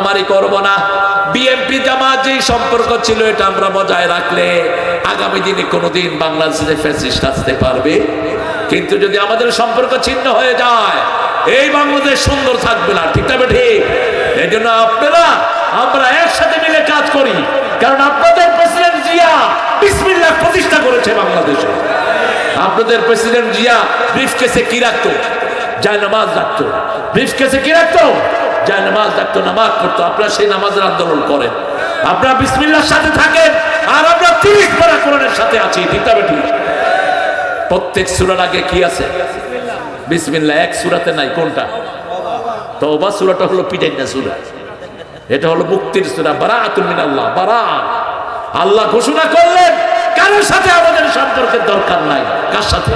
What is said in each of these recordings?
আমারই করব না। বিএনপি জামাত যে সম্পর্ক ছিল, এটা আমরা বজায় রাখলে আগামী দিনে কোনোদিন বাংলাদেশে ফ্যাসিস্ট আসতে পারবে। কিন্তু যদি আমাদের সম্পর্ক ছিন্ন হয়ে যায়, এই বাংলাদেশ সুন্দর থাকবে না, ঠিক তবে ঠিক এই জন্য আপনারা, আমরা একসাথে মিলে কাজ করি। কারণ আপনাদের প্রেসিডেন্ট জিয়া বিসমিল্লাহ প্রতিষ্ঠা করেছে বাংলাদেশে। আপনাদের প্রেসিডেন্ট জিয়া ব্রিফ কেসে কি রাখতো? যায় নামাজ রাখতো। ব্রিফ কেসে কি রাখতো? যায় নামাজ রাখতো নামাজ পড়তো, আপনারা সেই নামাজের আন্দোলন করেন। আপনারা বিসমিল্লার সাথে থাকেন, আর আমরা তিরিশ পারা কোরআনের সাথে আছি, ঠিক প্রত্যেক সুরার আগে কি আছে? বিসমিল্লা, এক সুরাতে নাই, কোনটা? তো তওবা সুরাটা হলো পিটাইনা সুরা। এটা হলো মুক্তির সুরা বারা আতুমিন আল্লাহ বারা। আল্লাহ ঘোষণা করলেন, কারোর সাথে আমাদের সম্পর্কের দরকার নাই। কার সাথে?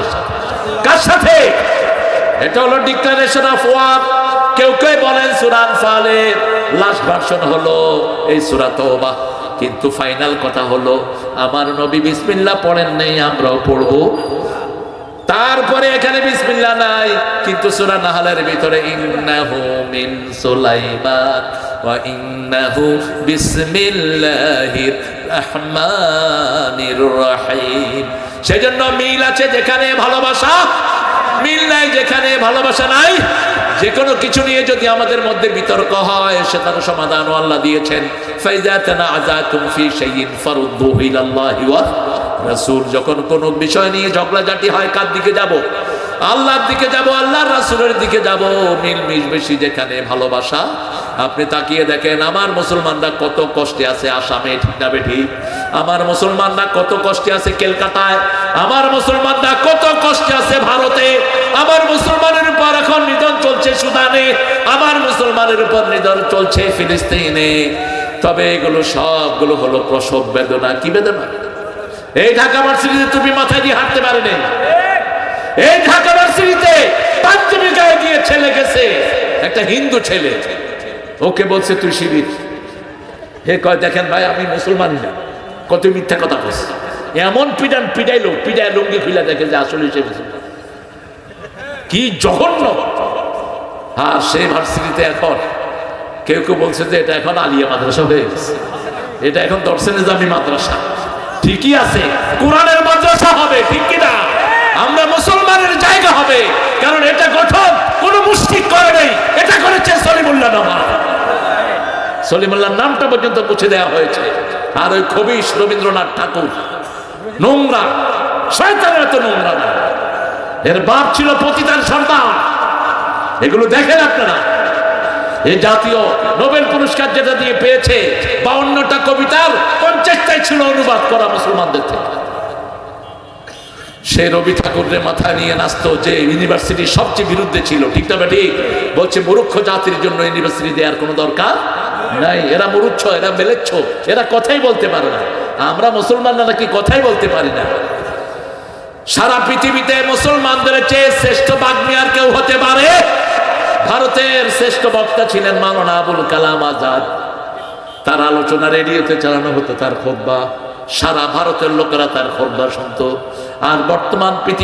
কার সাথে? এটা হলো ডিক্লারেশন অফ ওয়ার কেউ কেউ বলেন সুরান ফালের লাস্ট ভার্সন হলো এই সুরা তওবা। কিন্তু ফাইনাল কথা হলো, আমার নবী বিসমিল্লা পড়েন নেই, আমরাও পড়ব। তারপরে এখানে বিসমিল্লা নাই, কিন্তু সুরা নাহালের ভিতরে, ইন্নাহু মিন সুলাইমান ওয়া ইন্নাহু বিসমিল্লাহির সেজন্য মিল আছে যেখানে ভালোবাসা মিল নাই, যেখানে ভালোবাসা নাই যে কোনো কিছু নিয়ে যদি আমাদের মধ্যে বিতর্ক হয়, সেটার সমাধান আল্লাহ দিয়েছেন। রাসূল। যখন কোন বিষয় নিয়ে ঝগড়াঝাটি হয়, কার দিকে যাব? আল্লাহর দিকে যাব, আল্লাহর রাসূলের দিকে যাব? মিল বেশি যেখানে ভালোবাসা। আপনি তাকিয়ে দেখেন, আমার মুসলমানরা কত কষ্টে আছে আসামে ঠিক না বেঠি। আমার মুসলমানরা কত কষ্টে আছে কলকাতায়, আমার মুসলমানরা কত কষ্টে আছে ভারতে, আমার মুসলমানের উপর এখন নিধন চলছে সুদানে, আমার মুসলমানের উপর নিধন চলছে ফিলিস্তিনে। তবে এগুলো সবগুলো হলো প্রসব বেদনা, কি বেদনা? এই ঢাকা ভার্সিটিতে তুমি মাথায় দিয়ে হাঁটতে পারেনি? এই ঢাকা ভার্সিটিতে পাঞ্জাবি গায়ে দিয়ে ছেলে গেছে, একটা হিন্দু ছেলে, ওকে বলছে তুই শিবির হে কয়, দেখেন ভাই, আমি মুসলমান না। কত মিথ্যা কথা বলছে এমন পিডান পিডাইলো, পিডায় লুঙ্গি খুলে দেখে যে আসলে সে কি জঘন্য! হ্যাঁ সেই ভার্সিটিতে এখন কেউ কেউ বলছে যে এটা এখন আলিয়া মাদ্রাসা হয়ে গেছে। এটা এখন দর্শনে জামি মাদ্রাসা। ঠিকই আছে, কোরআনের মাদ্রাসা হবে, ঠিক কিনা আমরা মুসলমানের জায়গা হবে কারণ এটা গঠন কোন মুসলিম করে নেই এটা করেছে সলিমুল্লাহ নামা সলিমুল্লাহ নামটা পর্যন্ত মুছে দেওয়া হয়েছে। আর ওই খবিশ রবীন্দ্রনাথ ঠাকুর, নোংরা, শয়তানের এত নোংরা না এর বাপ ছিল পতিতার সন্তান। এগুলো দেখেন আপনারা। এই জাতীয় নোবেল পুরস্কার যেটা দিয়ে পেয়েছে, বাউন্নটা কবিতার পঞ্চাশটাই ছিল অনুবাদ করা মুসলমানদের থেকে। সে রবি ঠাকুরের মাথায় নিয়ে নাচতো যে ইউনিভার্সিটির সবচেয়ে বিরুদ্ধে ছিল। ঠিক না বলছে, মূর্খ জাতির জন্য ইউনিভার্সিটি দেওয়ার কোনো দরকার নাই, এরা মরুচ্ছ, এরা মেলেচ্ছ, এরা কথাই বলতে পারে না। আমরা মুসলমানরা নাকি কথাই বলতে পারি না। সারা পৃথিবীতে মুসলমানদের চেয়ে শ্রেষ্ঠ বাগ্মী আর কেউ হতে পারে? ভারতের শ্রেষ্ঠ বক্তা ছিলেন মাওলানা আবুল কালাম আজাদ। তার আলোচনা রেডিওতে চালানো হতো তার খোদ্া। সারা ভারতের লোকেরা তার খোদ্া শুনতো। আর বর্তমান পৃথিবী